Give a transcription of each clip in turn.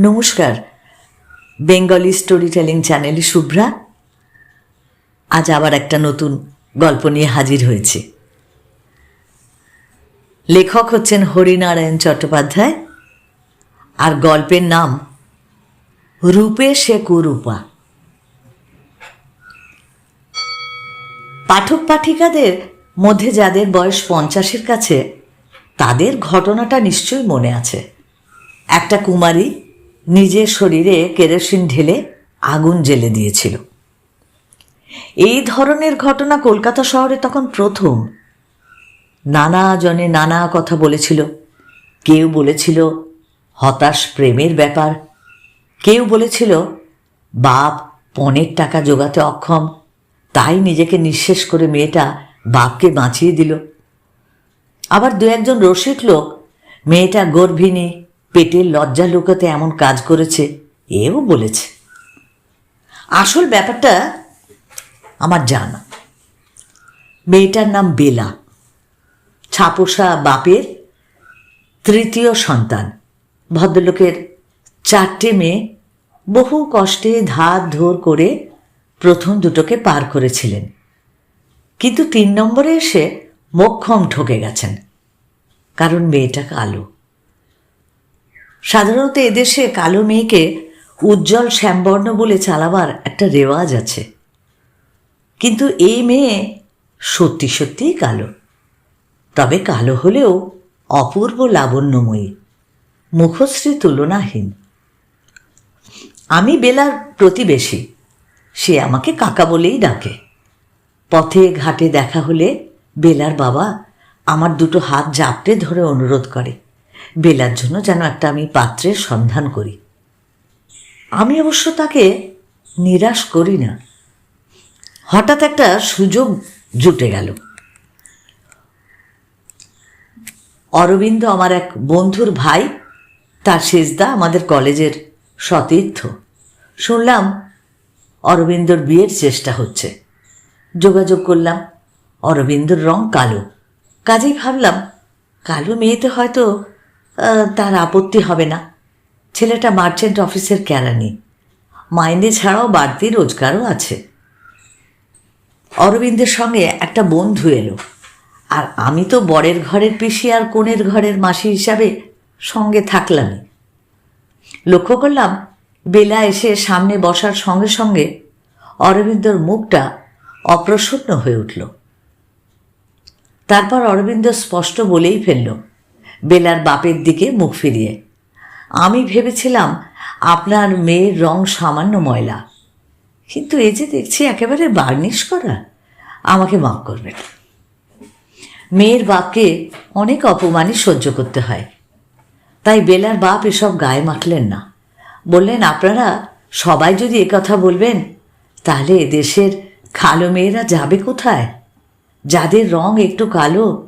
নমস্কার। Bengali story telling চ্যানেলে শুভ্রা। আজ আবার একটা নতুন গল্প নিয়ে হাজির হয়েছে। লেখক হচ্ছেন হরিনারায়ণ চট্টোপাধ্যায় আর গল্পের নাম রূপে সে কুরূপা। পাঠক পাঠিকাদের মধ্যে যাদের বয়স পঞ্চাশের কাছে, তাদের ঘটনাটা নিশ্চয়ই মনে আছে। একটা কুমারী নিজের শরীরে কেরোসিন ঢেলে আগুন জ্বেলে দিয়েছিল। এই ধরনের ঘটনা কলকাতা শহরে তখন প্রথম। নানা জনে নানা কথা বলেছিল। কেউ বলেছিল, হতাশ প্রেমের ব্যাপার। কেউ বলেছিল, বাপ পণের টাকা জোগাতে অক্ষম। তাই নিজেকে নিঃশেষ করে মেয়েটা বাপকে বাঁচিয়ে দিল। আবার দু একজন রসিক লোক, মেয়েটা গর্ভিণী পেটের লজ্জা লুকাতে এমন কাজ করেছে, এও বলেছে। আসল ব্যাপারটা আমার জানা। মেয়েটার নাম বেলা। ছাপোষা বাপের তৃতীয় সন্তান। ভদ্রলোকের চারটে মেয়ে বহু কষ্টে ধার ধোর করে প্রথম দুটোকে পার করেছিলেন। কিন্তু তিন নম্বরে এসে মক্ষম ঠকে গেছেন। কারণ মেয়েটা কালো। সাধারণত এদেশে কালো মেয়েকে উজ্জ্বল শ্যামবর্ণ বলে চালাবার একটা রেওয়াজ আছে। কিন্তু এই মেয়ে সত্যি সত্যিই কালো। তবে কালো হলেও অপূর্ব লাবণ্যময়ী, মুখশ্রী তুলনাহীন। আমি বেলার প্রতিবেশী, সে আমাকে কাকা বলেই ডাকে। পথে ঘাটে দেখা হলে বেলার বাবা আমার দুটো হাত জাপটে ধরে অনুরোধ করে। বেলার জন্য যেন একটা আমি পাত্রের সন্ধান করি। আমি অবশ্য তাকে নিরাশ করি না। হঠাৎ একটা সুযোগ জুটে গেল। অরবিন্দ আমার এক বন্ধুর ভাই, তার শেষদা আমাদের কলেজের সতীর্থ। শুনলাম অরবিন্দর বিয়ের চেষ্টা হচ্ছে। যোগাযোগ করলাম, অরবিন্দর রং কালো। কাজেই ভাবলাম, কালো মেয়েতে হয়তো তার আপত্তি হবে না। ছেলেটা মার্চেন্ট অফিসের কেরানি। মাইনে ছাড়াও বাড়তি রোজগারও আছে। অরবিন্দের সঙ্গে একটা বন্ধু এলো। আর আমি তো বরের ঘরের পিসি আর কোণের ঘরের মাসি হিসাবে সঙ্গে থাকলামই। লক্ষ্য করলাম বেলা এসে সামনে বসার সঙ্গে সঙ্গে অরবিন্দর মুখটা অপ্রসন্ন হয়ে উঠল। তারপর অরবিন্দ স্পষ্ট বলেই ফেলল বেলার বাপের দিকে মুখ ফিরিয়ে। আমি ভেবেছিলাম, আপনার মেয়ের রং সামান্য ময়লা। কিন্তু এই যে দেখছি একেবারে বার্নিশ করা, আমাকে মাফ করবেন। মেয়ের বাপকে অনেক অপমানই সহ্য করতে হয়। তাই বেলার বাপ এসব গায়ে মাখলেন না। বললেন, আপনারা সবাই যদি কথা বলবেন, তাহলে দেশের কালো মেয়েরা যাবে কোথায়? যাদের রং একটু কালো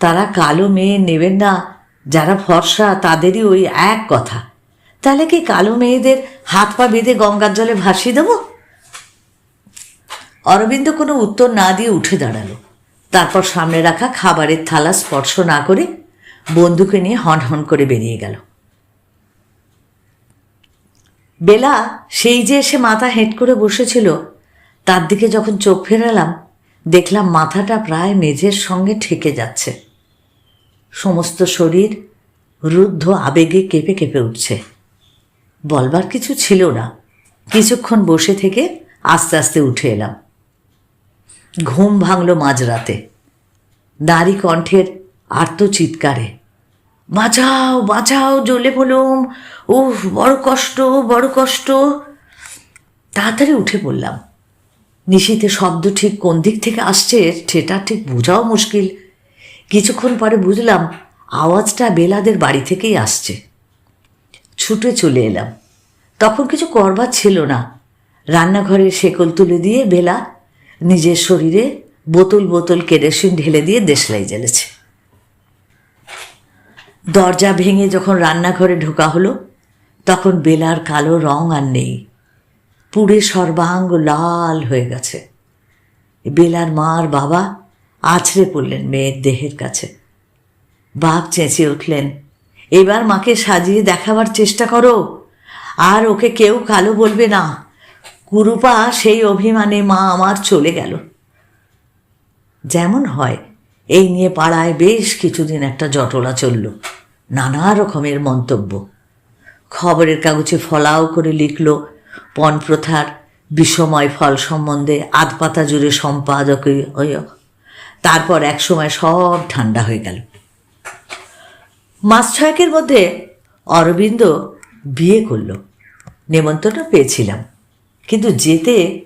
তারা কালো মেয়ে নেবেন না, যারা ফর্সা তাদেরই ওই এক কথা। তাহলে কি কালো মেয়েদের হাত পা বেঁধে গঙ্গার জলে ভাসিয়ে দেবো? অরবিন্দ কোনো উত্তর না দিয়ে উঠে দাঁড়াল। তারপর সামনে রাখা খাবারের থালা স্পর্শ না করে বন্ধুকে নিয়ে হন হন করে বেরিয়ে গেল। বেলা সেই যে এসে মাথা হেঁট করে বসেছিল, তার দিকে যখন চোখ ফেরালাম, দেখলাম মাথাটা প্রায় মেঝের সঙ্গে ঠেকে যাচ্ছে। সমস্ত শরীর রুদ্ধ আবেগে কেঁপে কেঁপে উঠছে। বলবার কিছু ছিল না। কিছুক্ষণ বসে থেকে আস্তে আস্তে উঠে এলাম। ঘুম ভাঙল মাঝরাতে। নারী কণ্ঠের আর্ত চিৎকারে বাঁচাও বাঁচাও, জ্বলে বলুম উফ, বড় কষ্ট বড় কষ্ট। তাড়াতাড়ি উঠে পড়লাম। নিশীতে শব্দ ঠিক কোন দিক থেকে আসছে, সেটা ঠিক বোঝাও মুশকিল। কিছুক্ষণ পরে বুঝলাম আওয়াজটা বেলাদের বাড়ি থেকেই আসছে। ছুটে চলে এলাম। তখন কিছু করবার ছিল না। রান্নাঘরে শেকল তুলে দিয়ে বেলা নিজের শরীরে বোতল বোতল কেরোসিন ঢেলে দিয়ে দেশলাই জ্বেলেছে। দরজা ভেঙে যখন রান্নাঘরে ঢোকা হলো, তখন বেলার কালো রং আর নেই। পুড়ে সর্বাঙ্গ লাল হয়ে গেছে। বেলার মার বাবা আছড়ে পড়লেন মেয়ের দেহের কাছে। বাপ চেঁচিয়ে উঠলেন, এবার মাকে সাজিয়ে দেখাবার চেষ্টা করো। আর ওকে কেউ কালো বলবে না। কুরুপা সেই অভিমানে মা আমার চলে গেল। যেমন হয়, এই নিয়ে পাড়ায় বেশ কিছুদিন একটা জটলা চলল, নানা রকমের মন্তব্য। খবরের কাগজে ফলাও করে লিখল পণ প্রথার বিষময় ফল সম্বন্ধে আধপাতা জুড়ে সম্পাদক তারপর এক সময় সব ঠান্ডা হয়ে গেল। মাস ছয়েকের মধ্যে অরবিন্দ বিয়ে করল। নেমন্তন্ন পেয়েছিলাম। কিন্তু যেতে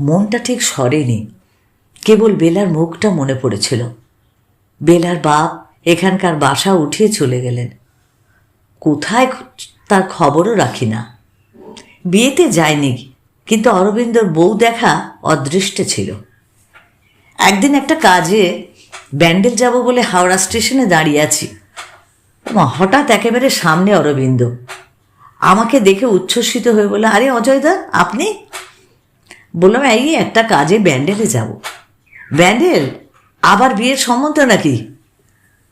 মনটা ঠিক সরেনি। কেবল বেলার মুখটা মনে পড়েছিল। বেলার বাপ এখানকার বাসা উঠিয়ে চলে গেলেন। কোথায় তার খবরও রাখি না। বিয়েতে যায়নি, কিন্তু অরবিন্দর বউ দেখা অদৃষ্টে ছিল। একদিন একটা কাজে ব্যান্ডেল যাব বলে হাওড়া স্টেশনে দাঁড়িয়ে আছি। হঠাৎ একেবারে সামনে অরবিন্দ। আমাকে দেখে উচ্ছ্বসিত হয়ে বলল, আরে অজয়দা, আপনি? বললাম, এই একটা কাজে ব্যান্ডেলে যাব। ব্যান্ডেল? আবার বিয়ের সম্বন্ধ নাকি?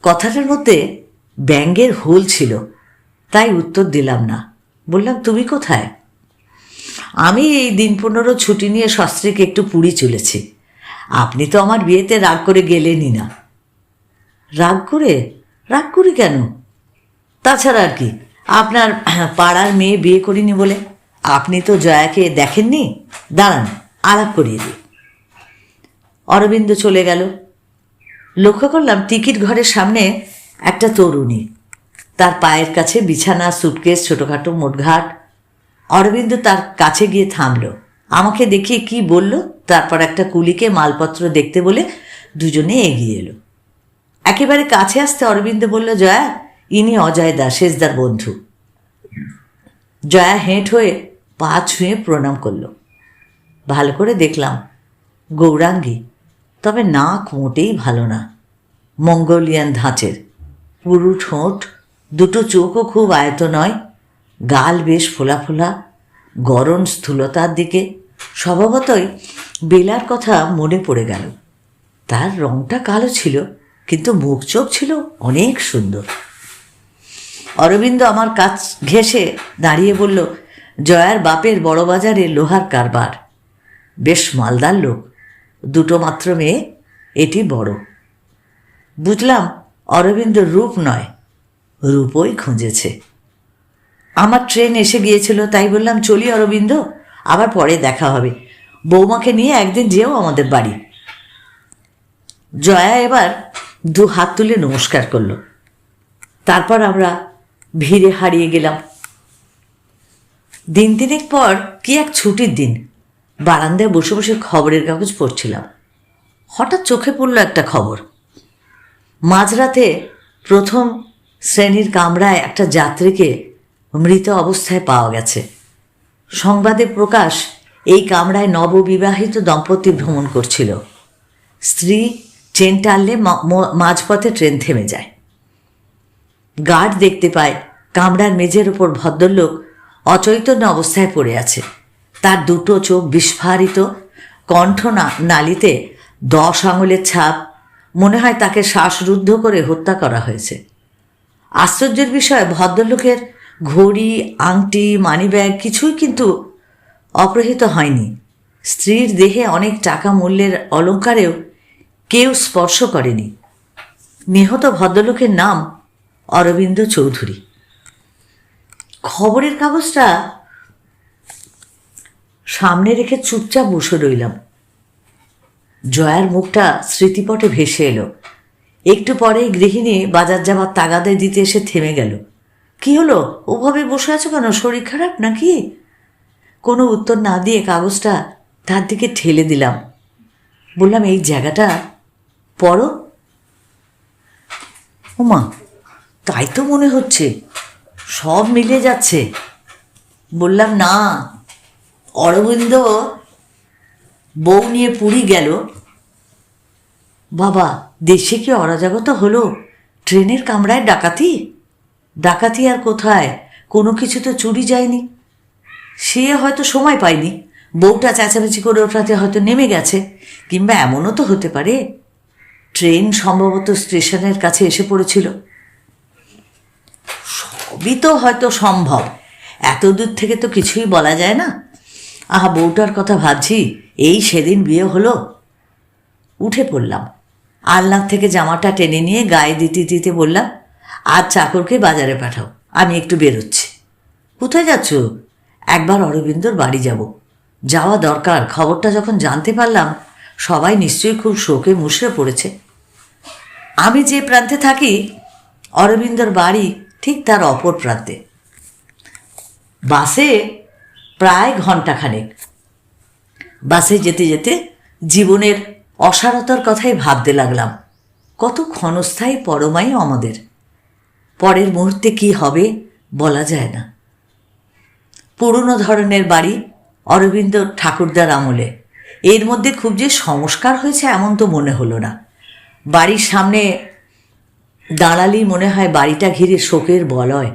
কথাটার মধ্যে ব্যাঙ্গের হোল ছিল, তাই উত্তর দিলাম না। বললাম, তুমি কোথায়? আমি এই দিন পনেরো ছুটি নিয়ে সস্ত্রীকে একটু পুরী চলেছি। আপনি তো আমার বিয়েতে রাগ করে গেলেনই না। রাগ করে? রাগ করি কেন? তাছাড়া আর কি, আপনার পাড়ার মেয়ে বিয়ে করিনি বলে আপনি তো জয়াকে দেখেননি? দাঁড়ান, আলাপ করিয়ে দিই। অরবিন্দ চলে গেল। লক্ষ্য করলাম টিকিট ঘরের সামনে একটা তরুণী। তার পায়ের কাছে বিছানা, সুটকেস, ছোটোখাটো মোটঘাট। অরবিন্দ তার কাছে গিয়ে থামল। আমাকে দেখিয়ে কি বলল? তারপর একটা কুলিকে মালপত্র দেখতে বলে দুজনে এগিয়ে এলো। একেবারে কাছে আসতে অরবিন্দ বলল, জয়া, ইনি অজয় দা, শেষদার বন্ধু। জয়া হেঁট হয়ে পা ছুঁয়ে প্রণাম করল। ভালো করে দেখলাম, গৌরাঙ্গী, তবে নাক মোটেই ভালো না, মঙ্গোলিয়ান ধাঁচের। পুরু ঠোঁট, দুটো চোখও খুব আয়ত নয়, গাল বেশ ফোলা ফোলা গরম স্থূলতার দিকে স্বভাবতই বেলার কথা মনে পড়ে গেল। তার রংটা কালো ছিল, কিন্তু মুখ চোখ ছিল অনেক সুন্দর। অরবিন্দ আমার কাছ ঘেসে দাঁড়িয়ে বলল, জয়ার বাপের বড় বাজারে লোহার কারবার। বেশ মালদার লোক, দুটো মাত্র মেয়ে, এটি বড়। বুঝলাম অরবিন্দ রূপ নয়, রূপই খুঁজেছে। আমার ট্রেন এসে গিয়েছিল, তাই বললাম, চলি অরবিন্দ। আবার পরে দেখা হবে। বৌমাকে নিয়ে একদিন যেও আমাদের বাড়ি। জয়া এবার দু হাত তুলে নমস্কার করল। তারপর আমরা ভিড়ে হারিয়ে গেলাম। দিন তিনেক পর কি এক ছুটির দিন। বারান্দায় বসে বসে খবরের কাগজ পড়ছিলাম। হঠাৎ চোখে পড়ল একটা খবর। মাঝরাতে প্রথম শ্রেণির কামরায় একটা যাত্রীকে মৃত অবস্থায় পাওয়া গেছে। সংবাদে প্রকাশ এই কামরায় নববিবাহিত দম্পতি ভ্রমণ করছিল। স্ত্রী ট্রেন টানলে মাঝপথে ট্রেন থেমে যায়। গার্ড দেখতে পায় কামরার মেঝের ওপর ভদ্রলোক অচৈতন্য অবস্থায় পড়ে আছে। তার দুটো চোখ বিস্ফারিত, কণ্ঠ নালিতে দশ আঙুলের ছাপ, মনে হয় তাকে শ্বাসরুদ্ধ করে হত্যা করা হয়েছে। আশ্চর্যের বিষয়, ভদ্রলোকের ঘড়ি, আংটি মানিব্যাগ কিছুই কিন্তু অপহৃত হয়নি। স্ত্রীর দেহে অনেক টাকা মূল্যের অলংকারেও কেউ স্পর্শ করেনি। নিহত ভদ্রলোকের নাম অরবিন্দ চৌধুরী। খবরের কাগজটা সামনে রেখে চুপচাপ বসে রইলাম। জয়ার মুখটা স্মৃতিপটে ভেসে এলো। একটু পরেই গৃহিণী বাজার যাবার তাগাদে দিতে এসে থেমে গেল। কি হলো? ওভাবে বসে আছো কেন? শরীর খারাপ নাকি? কোনো উত্তর না দিয়ে কাগজটা তার দিকে ঠেলে দিলাম। বললাম, এই জায়গাটা পড়ো। ওমা, তাই তো মনে হচ্ছে। সব মিলে যাচ্ছে। বললাম, না, অরবিন্দ বউ নিয়ে পুরী গেল। বাবা, দেশে কি অরাজকতা হলো? ট্রেনের কামরায় ডাকাতি? ডাকাতি আর কোথায়? কোনো কিছু তো চুরি যায়নি। সে হয়তো সময় পায়নি। বউটা চেঁচামেচি করে ওঠাতে হয়তো নেমে গেছে, কিংবা এমনও তো হতে পারে। ট্রেন সম্ভবত স্টেশনের কাছে এসে পড়েছিল। সবই তো হয়তো সম্ভব। এত দূর থেকে তো কিছুই বলা যায় না। আহা, বউটার কথা ভাবছি, এই সেদিন বিয়ে হলো। উঠে পড়লাম। আলনার থেকে জামাটা টেনে নিয়ে গায়ে দিতে দিতে বললাম আজ চাকরকে বাজারে পাঠাও, আমি একটু বেরোচ্ছি। কোথায় যাচ্ছ? একবার অরবিন্দর বাড়ি যাব। যাওয়া দরকার, খবরটা যখন জানতে পারলাম, সবাই নিশ্চয়ই খুব শোকে মুশড়ে পড়েছে। আমি যে প্রান্তে থাকি, অরবিন্দর বাড়ি ঠিক তার অপর প্রান্তে। বাসে প্রায় ঘন্টাখানেক বাসে যেতে যেতে জীবনের অসারতার কথাই ভাবতে লাগলাম। কত ক্ষণস্থায়ী পরমাই আমাদের। পরের মুহূর্তে কি হবে বলা যায় না। পুরনো ধরনের বাড়ি অরবিন্দ ঠাকুরদার আমলে। এর মধ্যে খুব যে সংস্কার হয়েছে এমন তো মনে হলো না। বাড়ির সামনে দাঁড়ালেই মনে হয় বাড়িটা ঘিরে শোকের বলয়।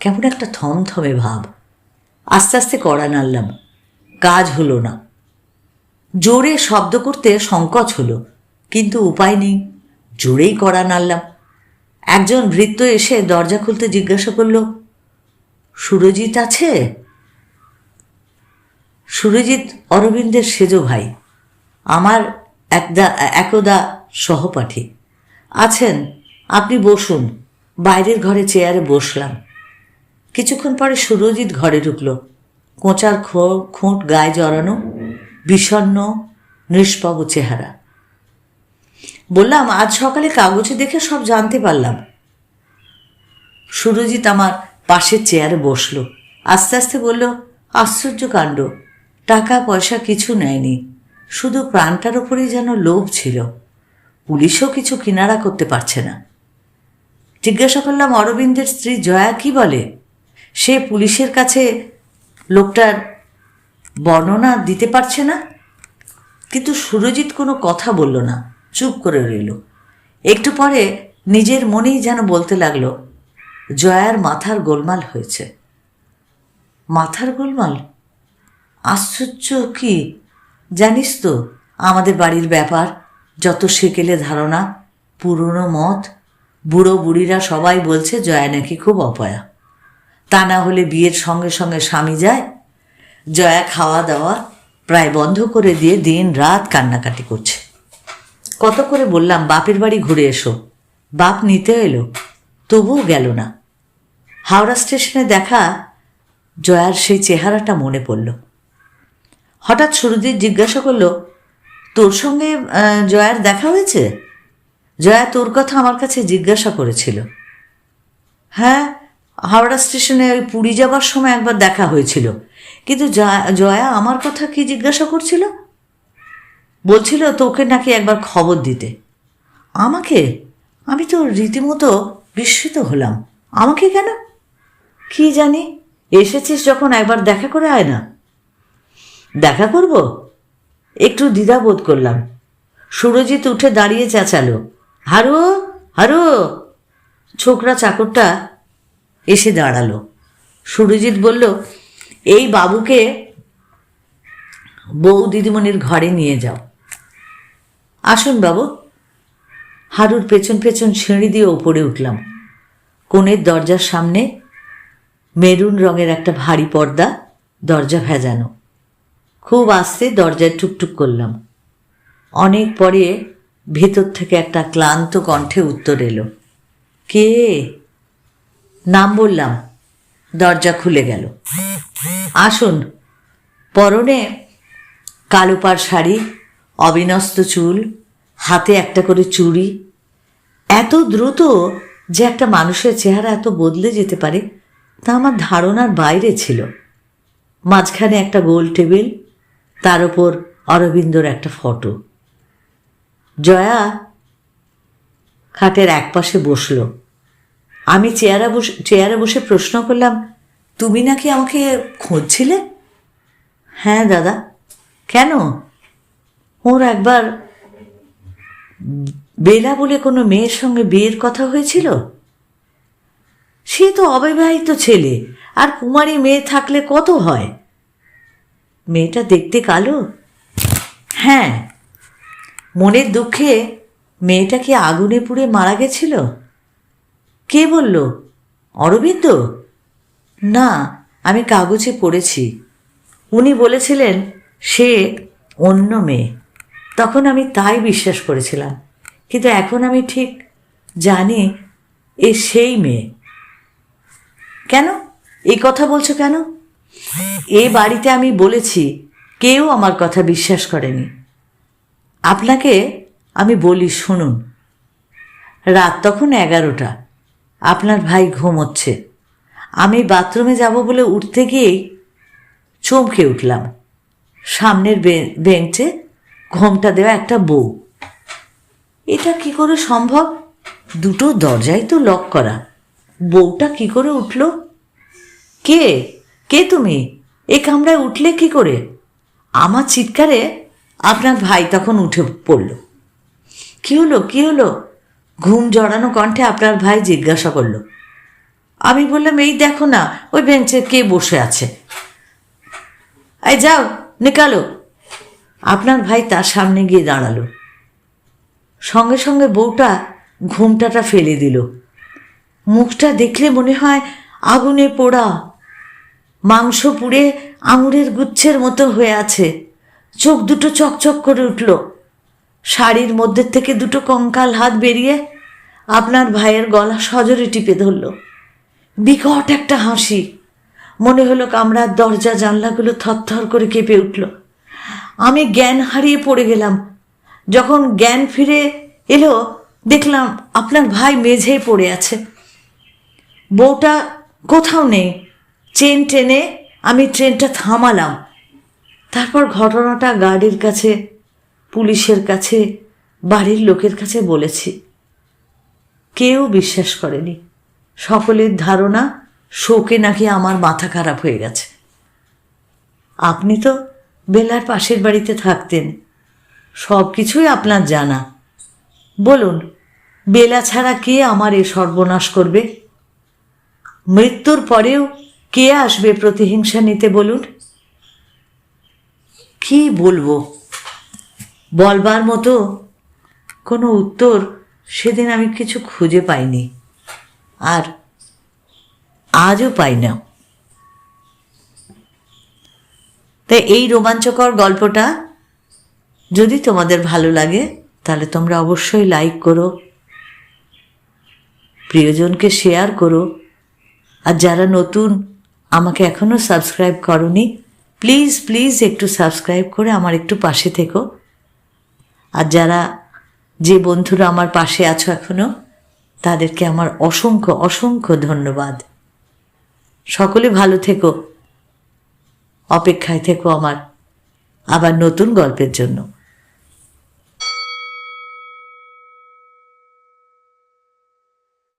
কেমন একটা থমথমে ভাব। আস্তে আস্তে কড়া নাড়লাম। কাজ হলো না। জোরে শব্দ করতে সংকোচ হলো। কিন্তু উপায় নেই। জোরেই কড়া নাড়লাম। একজন ভৃত্য এসে দরজা খুলতে জিজ্ঞাসা করল, সুরজিৎ আছে? সুরজিৎ অরবিন্দের সেজ ভাই, আমার একদা একদা সহপাঠী। আছেন, আপনি বসুন, বাইরের ঘরে চেয়ারে বসলাম। কিছুক্ষণ পরে সুরজিৎ ঘরে ঢুকলো। কোঁচার খো, খুঁট গায়ে জড়ানো বিষণ্ন নিষ্পব চেহারা। বললাম, আজ সকালে কাগজে দেখে সব জানতে পারলাম। সুরজিৎ আমার পাশের চেয়ারে বসল। আস্তে আস্তে বলল, আশ্চর্য কাণ্ড। টাকা, পয়সা কিছু নেয়নি। শুধু প্রাণটার ওপরেই যেন লোভ ছিল। পুলিশও কিছু কিনারা করতে পারছে না। জিজ্ঞাসা করলাম, অরবিন্দের স্ত্রী জয়া কি বলে? সে পুলিশের কাছে লোকটার বর্ণনা দিতে পারছে না? কিন্তু সুরজিৎ কোনো কথা বলল না। চুপ করে রইল। একটু পরে নিজের মনেই যেন বলতে লাগল, জয়ার মাথার গোলমাল হয়েছে। মাথার গোলমাল? আশ্চর্য কি? জানিস তো, আমাদের বাড়ির ব্যাপার, যত সেকেলে ধারণা, পুরনো মত, বুড়ো বুড়িরা সবাই বলছে জয়া নাকি খুব অপয়া। তা না হলে বিয়ের সঙ্গে সঙ্গে স্বামী যায়, জয়া খাওয়া দাওয়া প্রায় বন্ধ করে দিয়ে দিন রাত কান্নাকাটি করছে। কত করে বললাম, বাপের বাড়ি ঘুরে এসো। বাপ নিতে এলো, তবুও গেল না। হাওড়া স্টেশনে দেখা জয়ার সেই চেহারাটা মনে পড়ল। হঠাৎ সুরজিৎ জিজ্ঞাসা করল, তোর সঙ্গে জয়ার দেখা হয়েছে? জয়া তোর কথা আমার কাছে জিজ্ঞাসা করেছিল। হ্যাঁ হাওড়া স্টেশনে ওই পুরী যাবার সময় একবার দেখা হয়েছিল। কিন্তু জয়া- জয়া আমার কথা কি জিজ্ঞাসা করছিল? বলছিল তোকে নাকি একবার খবর দিতে। আমাকে? আমি তো রীতিমতো বিস্মিত হলাম। আমাকে কেন? কি জানি, এসেছিস যখন একবার দেখা করে আয় না। দেখা করব? একটু দ্বিধা বোধ করলাম। সুরজিৎ উঠে দাঁড়িয়ে চেঁচালো। হারু হারু! ছোকরা চাকরটা এসে দাঁড়াল। সুরজিৎ বলল, এই বাবুকে বউ দিদিমণির ঘরে নিয়ে যাও। আসুন বাবু। হারুর পেছন পেছন সিঁড়ি দিয়ে ওপরে উঠলাম। কোণের দরজার সামনে মেরুন রঙের একটা ভারী পর্দা, দরজা ভেজানো। খুব আস্তে দরজায় টুকটুক করলাম। অনেক পরে ভেতর থেকে একটা ক্লান্ত কণ্ঠে উত্তর এলো। কে? নাম বললাম। দরজা খুলে গেল। আসুন। পরনে কালো পাড় শাড়ি অবিনস্ত চুল, হাতে একটা করে চুড়ি। এত দ্রুত যে একটা মানুষের চেহারা এত বদলে যেতে পারে, তা আমার ধারণার বাইরে ছিল। মাঝখানে একটা গোল টেবিল, তার ওপর অরবিন্দর একটা ফটো। জয়া খাটের একপাশে বসল। আমি চেয়ারে বসে চেয়ারে বসে প্রশ্ন করলাম, তুমি নাকি আমাকে খুঁজছিলে? হ্যাঁ দাদা। কেন? ওর একবার বেলা বলে কোনো মেয়ের সঙ্গে বিয়ের কথা হয়েছিল? সে তো অবিবাহিত ছেলে, আর কুমারী মেয়ে থাকলে কত হয়? মেয়েটা দেখতে কালো? হ্যাঁ। মনের দুঃখে মেয়েটা কি আগুনে পুড়ে মারা গেছিল? কে বলল? অরবিন্দ? না, আমি কাগজে পড়েছি। উনি বলেছিলেন সে অন্য মেয়ে। তখন আমি তাই বিশ্বাস করেছিলাম। কিন্তু এখন আমি ঠিক জানি এ সেই মেয়ে। কেন? এই কথা বলছো কেন? এ বাড়িতে আমি বলেছি, কেউ আমার কথা বিশ্বাস করেনি। আপনাকে আমি বলি, শুনুন। রাত তখন এগারোটা। আপনার ভাই ঘুমোচ্ছে। আমি বাথরুমে যাব বলে উঠতে গিয়েই চমকে উঠলাম। সামনের বেঞ্চে ঘোমটা দেওয়া একটা বউ। এটা কি করে সম্ভব? দুটো দরজাই তো লক করা। বউটা কি করে উঠল? কে? কে তুমি? এ কামরায় উঠলে কি করে? আমার চিৎকারে আপনার ভাই তখন উঠে পড়ল। কি হলো? কি হলো? ঘুম জড়ানো কণ্ঠে আপনার ভাই জিজ্ঞাসা করল। আমি বললাম, এই দেখো না, ওই বেঞ্চে কে বসে আছে? এই যাও, নিকালো। আপনার ভাই তার সামনে গিয়ে দাঁড়াল। সঙ্গে সঙ্গে বউটা ঘুমটাটা ফেলে দিল। মুখটা দেখলে মনে হয় আগুনে পোড়া। মাংস পুড়ে আঙুরের গুচ্ছের মতো হয়ে আছে। চোখ দুটো চকচক করে উঠল। শাড়ির মধ্যে থেকে দুটো কঙ্কাল হাত বেরিয়ে আপনার ভাইয়ের গলা সজরে টিপে ধরল। বিকট একটা হাসি। মনে হলো কামরার দরজা জানলাগুলো থরথর করে কেঁপে উঠল। আমি জ্ঞান হারিয়ে পড়ে গেলাম। যখন জ্ঞান ফিরে এলো, দেখলাম আপনার ভাই মেঝেই পড়ে আছে। বউটা কোথাও নেই। চেন টেনে আমি ট্রেনটা থামালাম। তারপর ঘটনাটা গার্ডের কাছে, পুলিশের কাছে, বাড়ির লোকের কাছে বলেছি। কেউ বিশ্বাস করেনি। সকলের ধারণা শোকে নাকি আমার মাথা খারাপ হয়ে গেছে। আপনি তো বেলার পাশের বাড়িতে থাকতেন। সব কিছুই আপনার জানা। বলুন, বেলা ছাড়া কে আমার এ সর্বনাশ করবে? মৃত্যুর পরেও কে আসবে প্রতিহিংসা নিতে বলুন? কি বলব? বলবার মতো কোনো উত্তর সেদিন আমি কিছু খুঁজে পাইনি। আর আজও পাই না। তাই এই রোমাঞ্চকর গল্পটা যদি তোমাদের ভালো লাগে, তাহলে তোমরা অবশ্যই লাইক করো, প্রিয়জনকে শেয়ার করো। আর যারা নতুন, আমাকে এখনও সাবস্ক্রাইব করনি প্লিজ প্লিজ একটু সাবস্ক্রাইব করে আমার একটু পাশে থেকো। আর যারা যে বন্ধুরা আমার পাশে আছো এখনও তাদেরকে আমার অসংখ্য অসংখ্য ধন্যবাদ। সকলে ভালো থেকো। অপেক্ষায় থেকো আমার আবার নতুন গল্পের জন্য।